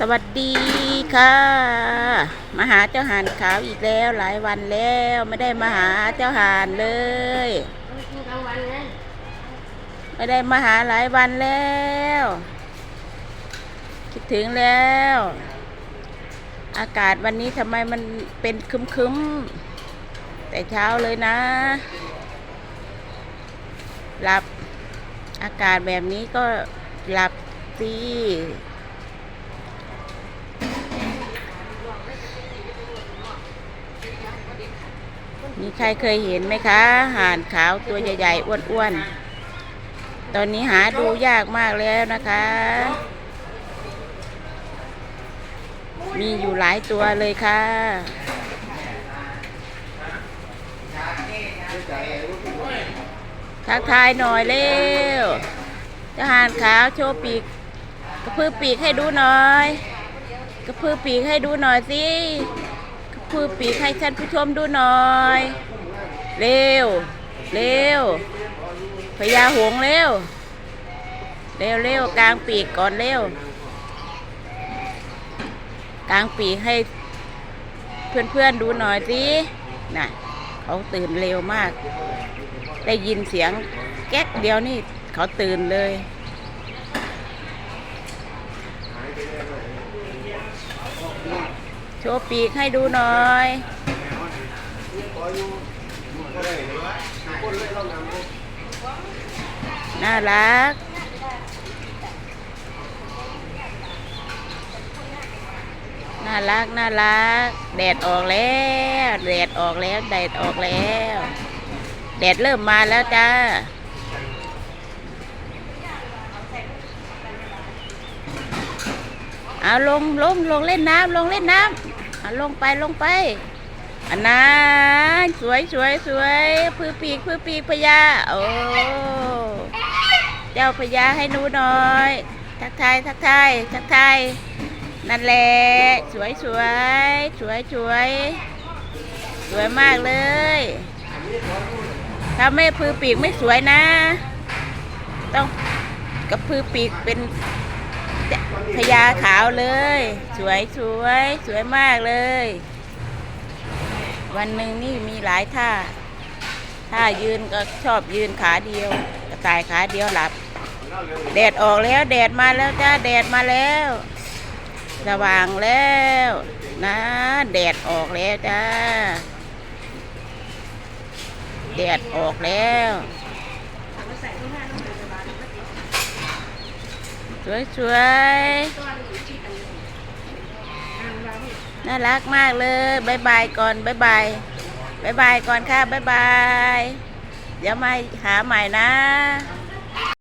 สวัสดีค่ะ มาหาเจ้าหานขาวอีกแล้ว หลายวันแล้วไม่ได้มาหาเจ้าหานเลย ไม่ได้มาหาหลายวันแล้ว คิดถึงแล้ว อากาศวันนี้ทำไมมันเป็นครึ้มๆ แต่เช้าเลยนะ หลับอากาศแบบนี้ก็หลับสิ มีใครเคยเห็นไหมคะห่านขาวตัวใหญ่ๆอ้วนๆ ตอนนี้หาดูยากมากแล้วนะคะ มีอยู่หลายตัวเลยค่ะ ทักทายหน่อยเร็วจะห่านขาวโชว์ปีก กระพือปีกให้ดูหน่อย กระพือปีกให้ดูหน่อยสิ พือปีกให้ท่านผู้ชมดูหน่อย เร็ว เร็วพญาหงเร็ว เร็วเร็วกลางปีกก่อนเร็ว กลางปีกให้เพื่อนๆดูหน่อยสิน่ะเขาตื่นเร็วมาก ได้ยินเสียงแก๊กเดียวนี่เขาตื่นเลย ชว์ปีกให้ดูหน่อย น่ารัก น่ารัก น่ารัก แดดออกแล้ว แดดออกแล้ว แดดออกแล้ว แดดเริ่มมาแล้วจ้าเอาลงลงลงเล่นน้ำลงเล่นน้ำ อาลงไปลงไปอันนั้นสวยสวยสวยพือปีกพือปีกพญาโอ้เจ้าพญาให้หนูหน่อย ทักทายทักทายทักทายนั่นแหละสวยสวยสวยสวยสวยมากเลย ถ้าไม่พือปีกไม่สวยนะ ต้องกับพือปีกเป็น พญาขาวเลย สวยสวยสวยมากเลย วันหนึ่งนี่มีหลายท่าท่ายืนก็ชอบยืนขาเดียวกระต่ายขาเดียวหลับ แดดออกแล้วแดดมาแล้วจ้าแดดมาแล้วสว่างแล้วนะแดดออกแล้วจ้าแดดออกแล้ว สวยสวยๆน่ารักมากเลยบายบายก่อนบายบายบายบายก่อนค่ะบายบาย เดี๋ยวมาหาใหม่นะ